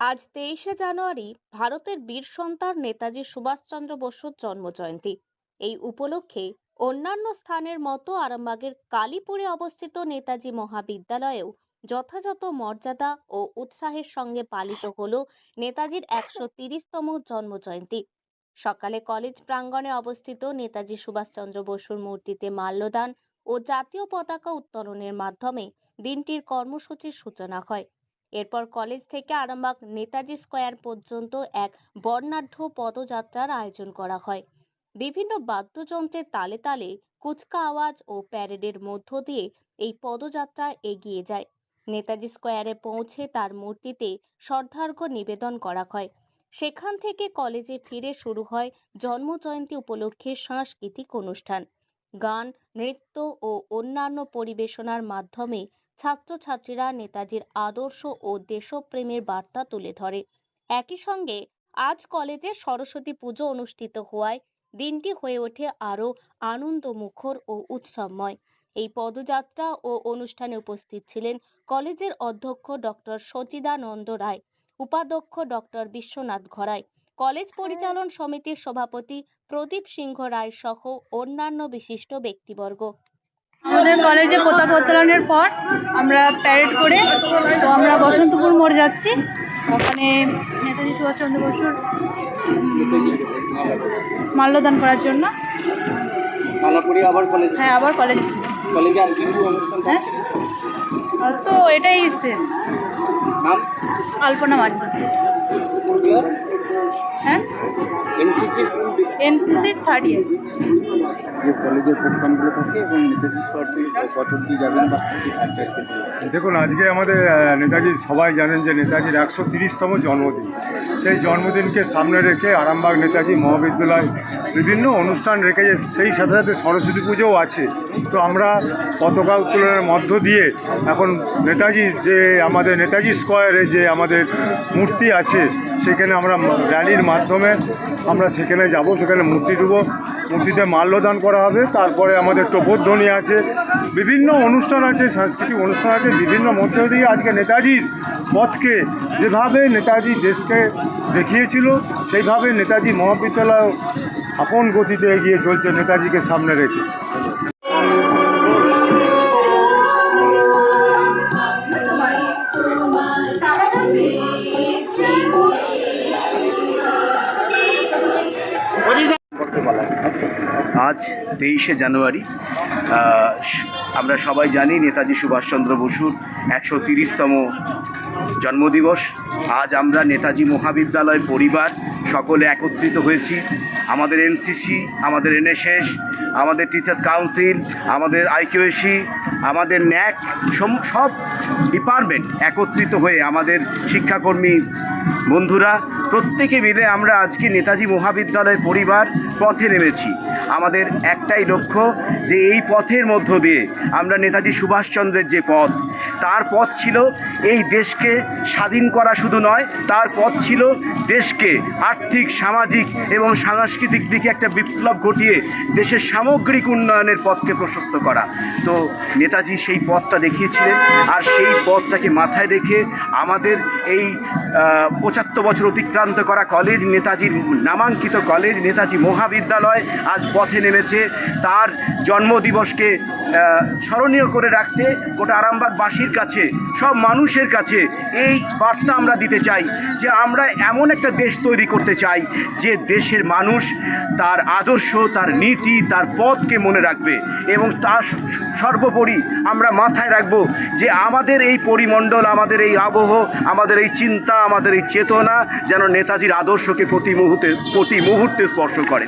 আজ তেইশে জানুয়ারি ভারতের বীর সন্তান নেতাজি সুভাষচন্দ্র বসুর জন্মজয়ন্তী। এই উপলক্ষে অন্যান্য স্থানের মতো আরামবাগের কালীপুরে অবস্থিত নেতাজি মহাবিদ্যালয়েও যথাযথ মর্যাদা ও উৎসাহের সঙ্গে পালিত হলো নেতাজির একশো তিরিশতম জন্মজয়ন্তী। সকালে কলেজ প্রাঙ্গণে অবস্থিত নেতাজি সুভাষচন্দ্র বসুর মূর্তিতে মাল্যদান ও জাতীয় পতাকা উত্তোলনের মাধ্যমে দিনটির কর্মসূচির সূচনা হয়। এরপর কলেজ থেকে আরামবাগ নেতাজি স্কোয়ার পর্যন্ত এক বর্ণাঢ্য পদযাত্রার আয়োজন করা হয়। বিভিন্ন বাদ্যযন্ত্রের তালে তালে কুচকা আওয়াজ ও প্যারেডের মধ্য দিয়ে এই পদযাত্রা এগিয়ে যায়। নেতাজি স্কোয়ারে পৌঁছে তার মূর্তিতে শ্রদ্ধার্ঘ্য নিবেদন করা হয়। সেখান থেকে কলেজে ফিরে শুরু হয় জন্মজয়ন্তী উপলক্ষে সাংস্কৃতিক অনুষ্ঠান। গান, নৃত্য ও অন্যান্য পরিবেশনার মাধ্যমে ছাত্রছাত্রীরা নেতাজির আদর্শ ও দেশপ্রেমের বার্তা তুলে ধরে। একই সঙ্গে আজ কলেজে সরস্বতী পুজো অনুষ্ঠিত হওয়ায় দিনটি হয়ে ওঠে আরও আনন্দমুখর ও উৎসবময় এই পদযাত্রা ও অনুষ্ঠানে উপস্থিত ছিলেন কলেজের অধ্যক্ষ ডক্টর সচিদানন্দ রায়, উপাধ্যক্ষ ডক্টর বিশ্বনাথ ঘরাই, কলেজ পরিচালন সমিতির সভাপতি প্রদীপ সিংহ রায় সহ অন্যান্য বিশিষ্ট ব্যক্তিবর্গ। আমাদের কলেজে পতাকা উত্তোলনের পর আমরা প্যারেড করে তো আমরা বসন্তপুর মোড় যাচ্ছি। ওখানে নেতাজি সুভাষচন্দ্র বসুর মাল্যদান করার জন্য। আবার কলেজ হ্যাঁ আবার কলেজ কলেজে আর অনুষ্ঠান হ্যাঁ? তো এটাই শেষ। নাম? আলপনা মান্ডি। হ্যাঁ? এনসিসি থার্ড ইয়ার যে কলেজের প্রোগ্রামগুলো থাকে এবং নেতাজি থেকে কত যাবেন বা দেখুন, আজকে আমাদের নেতাজি সবাই জানেন যে নেতাজির একশো তিরিশতম জন্মদিন। সেই জন্মদিনকে সামনে রেখে আরামবাগ নেতাজি মহাবিদ্যালয় বিভিন্ন অনুষ্ঠান রেখেছে। সেই সাথে সাথে সরস্বতী পুজোও আছে। তো আমরা পতাকা উত্তোলনের মধ্য দিয়ে এখন নেতাজি যে আমাদের নেতাজি স্কোয়ারে যে আমাদের মূর্তি আছে, সেখানে আমরা র্যালির মাধ্যমে আমরা সেখানে যাব, সেখানে মূর্তি দেবো মূর্তিতে মাল্যদান করা হবে, তারপরে আমাদের টোপধ্বনি আছে, বিভিন্ন অনুষ্ঠান আছে, সাংস্কৃতিক অনুষ্ঠান আছে, বিভিন্ন মধ্য দিয়ে আজকে নেতাজির পথকে যেভাবে নেতাজি দেশকে দেখিয়েছিল, সেইভাবে নেতাজি মহাবিদ্যালয় আপন গতিতে এগিয়ে চলছে নেতাজিকে সামনে রেখে। আজ তেইশে জানুয়ারি। আমরা সবাই জানি নেতাজি সুভাষচন্দ্র বসুর একশো তিরিশতম জন্মদিবস। আজ আমরা নেতাজি মহাবিদ্যালয় পরিবার সকলে একত্রিত হয়েছি। আমাদের এনসিসি, আমাদের এনএসএস, আমাদের টিচার্স কাউন্সিল, আমাদের আইকিউএসি, আমাদের ন্যাক সব ডিপার্টমেন্ট একত্রিত হয়ে আমাদের শিক্ষাকর্মী বন্ধুরা, প্রত্যেকে মিলে আমরা আজকে নেতাজি মহাবিদ্যালয় পরিবার পথে নেমেছি। আমাদের একটাই লক্ষ্য যে এই পথের মধ্য দিয়ে আমরা নেতাজি সুভাষচন্দ্রের যে পথ তার পথ ছিল এই দেশকে স্বাধীন করা শুধু নয়, তার পথ ছিল দেশকে আর্থিক, সামাজিক এবং সাংস্কৃতিক দিকে একটা বিপ্লব ঘটিয়ে দেশের সামগ্রিক উন্নয়নের পথকে প্রশস্ত করা। তো নেতাজি সেই পথটা দেখিয়েছিলেন আর সেই পথটাকে মাথায় রেখে আমাদের এই পঁচাত্তর বছর অতিক্রান্ত করা কলেজ, নেতাজির নামাঙ্কিত কলেজ, নেতাজি মহাবিদ্যালয় আজ পথে নেমেছে। তার জন্মদিবসকে স্মরণীয় করে রাখতে গোটা আরামবাগবাসীর কাছে, সব মানুষের কাছে এই বার্তা আমরা দিতে চাই যে আমরা এমন একটা দেশ তৈরি করতে চাই যে দেশের মানুষ তার আদর্শ, তার নীতি, তার পথকে মনে রাখবে এবং তার সর্বোপরি আমরা মাথায় রাখব যে আমাদের এই পরিমণ্ডল, আমাদের এই আবহ, আমাদের এই চিন্তা, আমাদের এই চেতনা যেন নেতাজির আদর্শকে প্রতি মুহূর্তে প্রতি মুহূর্তে স্পর্শ করে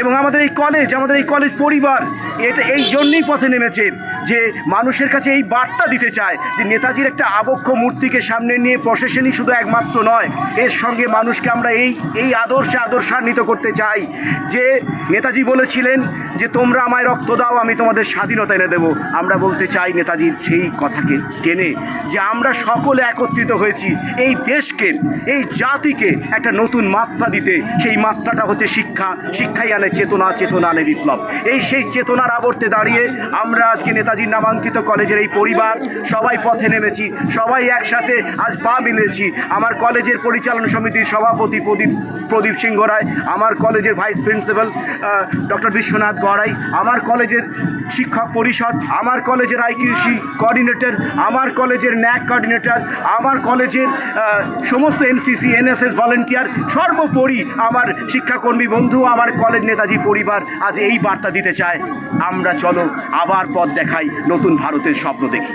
এবং আমাদের এই কলেজ আমাদের এই কলেজ পরিবার এটা এই জন্যই পথে নেমেছে যে মানুষের কাছে এই বার্তা দিতে চায় যে নেতাজির একটা আবক্ষ মূর্তিকে সামনে নিয়ে প্রশাসনিক শুধু একমাত্র নয়, এর সঙ্গে মানুষকে আমরা এই এই আদর্শে আদর্শান্বিত করতে চাই। যে নেতাজি বলেছিলেন যে, তোমরা আমায় রক্ত দাও, আমি তোমাদের স্বাধীনতা এনে দেবো। আমরা বলতে চাই নেতাজির সেই কথাকে টেনে যে, আমরা সকলে একত্রিত হয়েছি এই দেশকে, এই জাতিকে একটা নতুন মাত্রা দিতে। সেই মাত্রাটা হচ্ছে শিক্ষা। শিক্ষাই আনে চেতনা চেতনা আনে বিপ্লব। এই সেই চেতনা করোনার আবর্তে দাঁড়িয়ে আমরা আজকে নেতাজির নামাঙ্কিত কলেজের এই পরিবার, সবাই পথে নেমেছি, সবাই একসাথে আজ পা মিলেছি। আমার কলেজের পরিচালনা সমিতির সভাপতি প্রদীপ প্রদীপ সিংহ রায়, আমার কলেজের vice principal doctor Biswanath Garai, আমার কলেজের শিক্ষক পরিষদ, আমার কলেজের আইকিউসি কোঅর্ডিনেটর, আমার কলেজের ন্যাক কোঅর্ডিনেটর, আমার কলেজের সমস্ত এনসিসি, এনএসএস ভলেন্টিয়ার, সর্বোপরি আমার শিক্ষাকর্মী বন্ধু, আমার কলেজ নেতাজি পরিবার আজ এই বার্তা দিতে চায়। আমরা চলো আবার পথ দেখাই নতুন ভারতের স্বপ্ন দেখি।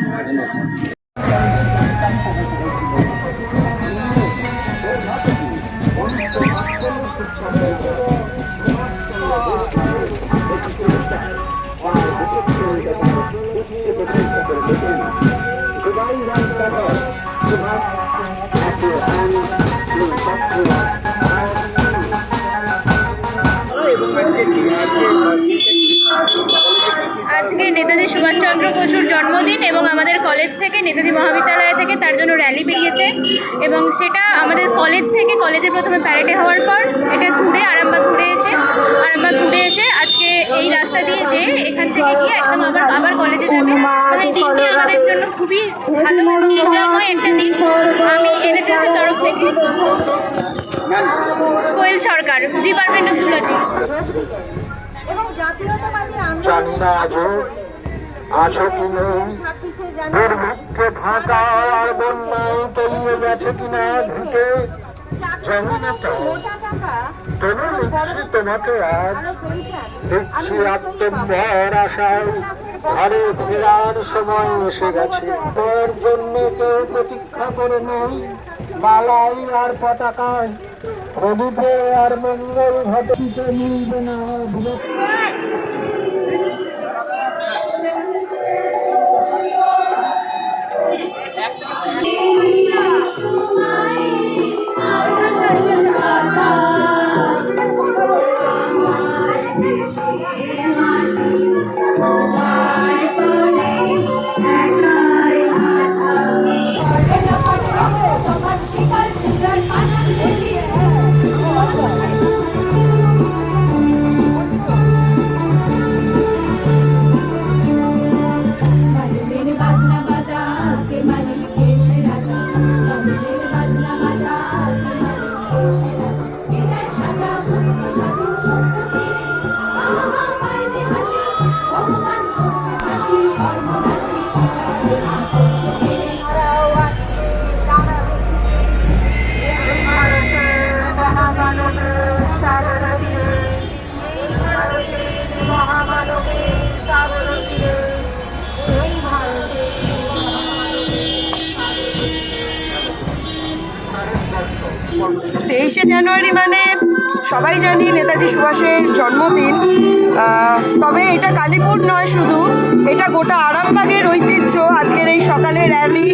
আজকে কি আজকে নেতাজি সুভাষচন্দ্র বসুর জন্মদিন এবং আমাদের কলেজ থেকে নেতাজি মহাবিদ্যালয় থেকে তার জন্য র্যালি বেরিয়েছে এবং সেটা আমাদের কলেজ থেকে কলেজে প্রথমে প্যারেডে হওয়ার পর এটা ঘুরে আরামবাগ ঘুরে এসে আরামবাগ ঘুরে এসে আজকে এই রাস্তা দিয়ে যে এখান থেকে গিয়ে একদম আবার আবার কলেজে যাবে। এই দিনটি আমাদের জন্য খুবই ভালো এবং গৌরবময় একটা দিন। আমি এনএসএস এর তরফ থেকে। Koyel Sarkar department of zoology চান্দা আজও আছো কি নেই দুর্ভিক্ষে ফাঁকা আর বন্যায় তলিয়ে গেছে কিনা ঢুকে? আত্মভর আশায় সময় এসে গেছে। তোর জন্য কেউ প্রতীক্ষা করে বালাই আর পতাকায় আর মঙ্গল ঘটিতে মিলবে না তেইশে জানুয়ারি মানে সবাই জানি নেতাজি সুভাষের জন্মদিন। তবে এটা কালীপুর নয় শুধু, এটা গোটা আরামবাগের ঐতিহ্য। আজকের এই সকালে র্যালি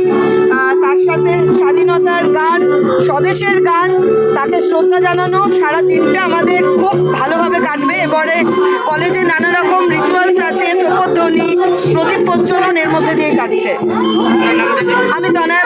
তার সাথে স্বাধীনতার গান, স্বদেশের গান, তাকে শ্রদ্ধা জানানো, সারা দিনটা আমাদের খুব ভালোভাবে কাটবে। এবারে কলেজে নানা রকম রিচুয়ালস আছে, তোপধ্বনি, প্রদীপ প্রজ্বলন এর মধ্যে দিয়ে কাটছে। আমি তনয়া